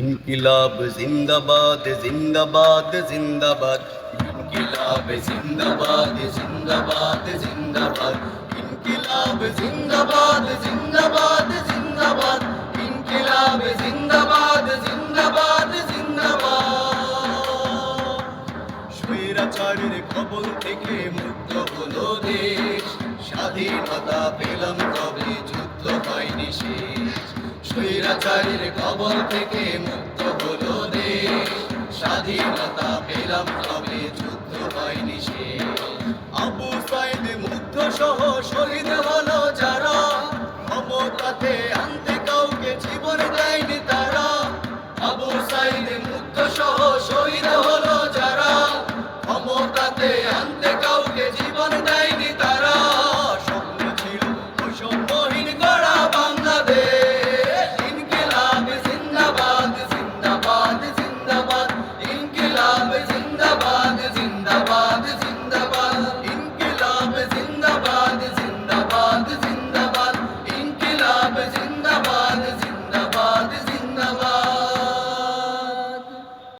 ইনকিলাব জিন্দাবাদ জিন্দাবাদ জিন্দাবাদ। ইনকিলাব জিন্দাবাদ জিন্দাবাদ জিন্দাবাদ। ইনকিলাব জিন্দাবাদ জিন্দাবাদ জিন্দাবাদ। ইনকিলাব জিন্দাবাদ জিন্দাবাদ জিন্দাবাদ। স্বৈরাচারের কবল থেকে মুক্ত হলো দেশ। স্বাধীনতা পেলাম তবে যুদ্ধ হয়নি শেষ। স্বৈরাচারের কবল থেকে মুক্ত হলো দেশ। স্বাধীনতা পেলাম তবে যুদ্ধ হয়নি শেষ। আবু সাইদ মুগ্ধ সহ শহীদ হলো যারা। ক্ষমতাতে আনতে কাউকে জীবন দেয়নি তারা। আবু সাইদ মুগ্ধ সহ শহীদ হলো